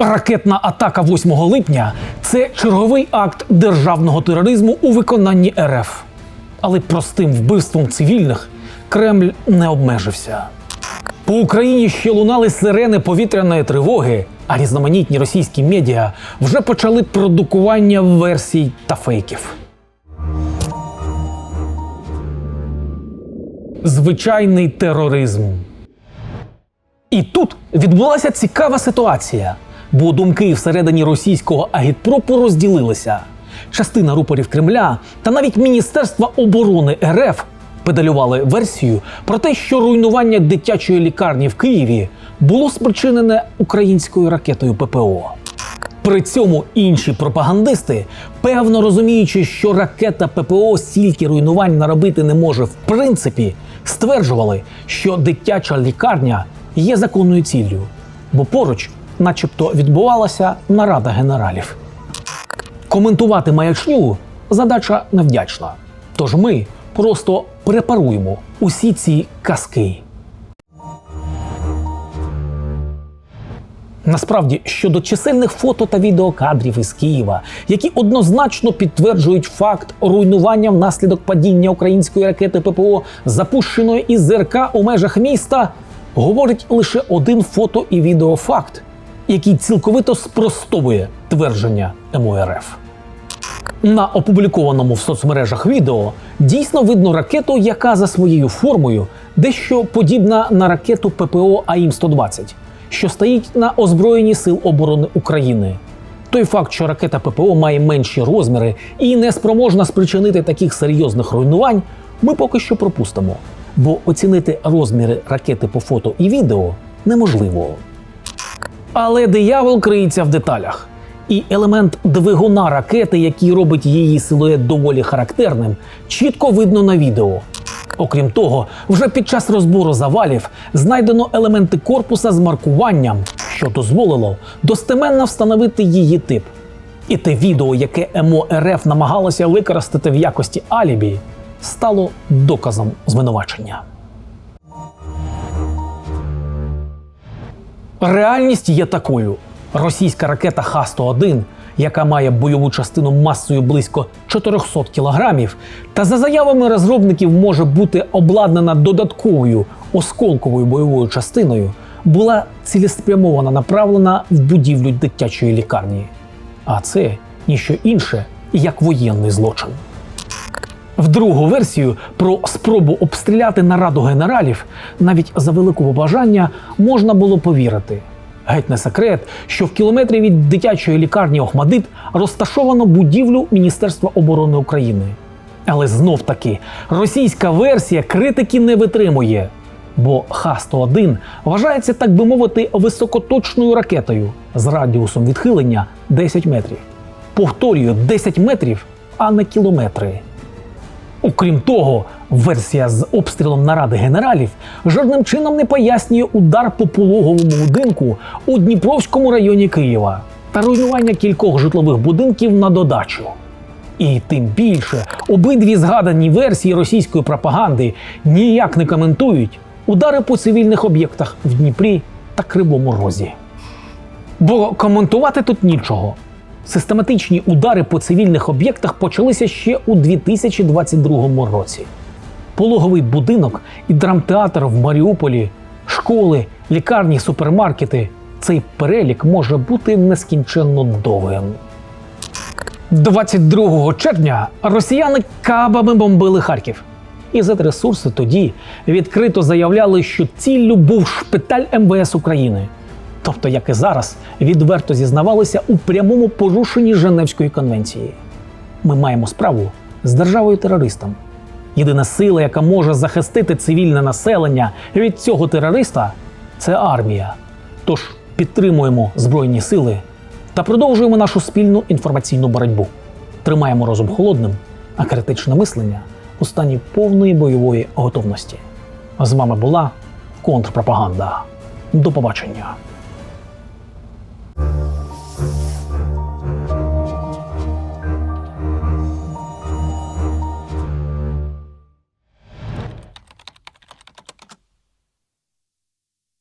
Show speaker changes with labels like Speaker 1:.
Speaker 1: Ракетна атака 8 липня це черговий акт державного тероризму у виконанні РФ. Але простим вбивством цивільних Кремль не обмежився. По Україні ще лунали сирени повітряної тривоги, а різноманітні російські медіа вже почали продукування версій та фейків. Звичайний тероризм. І тут відбулася цікава ситуація, бо думки всередині російського агітпропу розділилися. Частина рупорів Кремля та навіть Міністерства оборони РФ педалювали версію про те, що руйнування дитячої лікарні в Києві було спричинене українською ракетою ППО. При цьому інші пропагандисти, певно розуміючи, що ракета ППО стільки руйнувань наробити не може в принципі, стверджували, що дитяча лікарня є законною ціллю, бо поруч, начебто, відбувалася нарада генералів. Коментувати маячню задача невдячна. Тож ми просто препаруємо усі ці казки. Насправді, щодо чисельних фото та відеокадрів із Києва, які однозначно підтверджують факт руйнування внаслідок падіння української ракети ППО, запущеної із ЗРК у межах міста, говорить лише один фото і відеофакт, який цілковито спростовує твердження МОРФ. На опублікованому в соцмережах відео дійсно видно ракету, яка за своєю формою дещо подібна на ракету ППО АІМ-120, що стоїть на озброєнні Сил оборони України. Той факт, що ракета ППО має менші розміри і не спроможна спричинити таких серйозних руйнувань, ми поки що пропустимо, бо оцінити розміри ракети по фото і відео неможливо. Але диявол криється в деталях. І елемент двигуна ракети, який робить її силует доволі характерним, чітко видно на відео. Окрім того, вже під час розбору завалів знайдено елементи корпуса з маркуванням, що дозволило достеменно встановити її тип. І те відео, яке МО РФ намагалося використати в якості алібі, стало доказом звинувачення. Реальність є такою: російська ракета Х-101, яка має бойову частину масою близько 400 кілограмів, та за заявами розробників може бути обладнана додатковою осколковою бойовою частиною, була цілеспрямовано направлена в будівлю дитячої лікарні. А це ніщо інше, як воєнний злочин. В другу версію про спробу обстріляти нараду генералів навіть за великого бажання можна було повірити. Геть не секрет, що в кілометрі від дитячої лікарні Охмадит розташовано будівлю Міністерства оборони України. Але знов таки російська версія критики не витримує, бо Х-101 вважається, так би мовити, високоточною ракетою з радіусом відхилення 10 метрів. Повторюю, 10 метрів, а не кілометри. Окрім того, версія з обстрілом наради генералів жодним чином не пояснює удар по пологовому будинку у Дніпровському районі Києва та руйнування кількох житлових будинків на додачу. І тим більше обидві згадані версії російської пропаганди ніяк не коментують удари по цивільних об'єктах в Дніпрі та Кривому Розі. Бо коментувати тут нічого. Систематичні удари по цивільних об'єктах почалися ще у 2022 році. Пологовий будинок і драмтеатр в Маріуполі, школи, лікарні, супермаркети. Цей перелік може бути нескінченно довгим. 22 червня росіяни кабами бомбили Харків. І ресурси тоді відкрито заявляли, що ціллю був шпиталь МВС України. Тобто, як і зараз, відверто зізнавалися у прямому порушенні Женевської конвенції. Ми маємо справу з державою терористом. Єдина сила, яка може захистити цивільне населення від цього терориста, це армія. Тож підтримуємо Збройні сили та продовжуємо нашу спільну інформаційну боротьбу. Тримаємо розум холодним, а критичне мислення у стані повної бойової готовності. З вами була контрпропаганда. До побачення.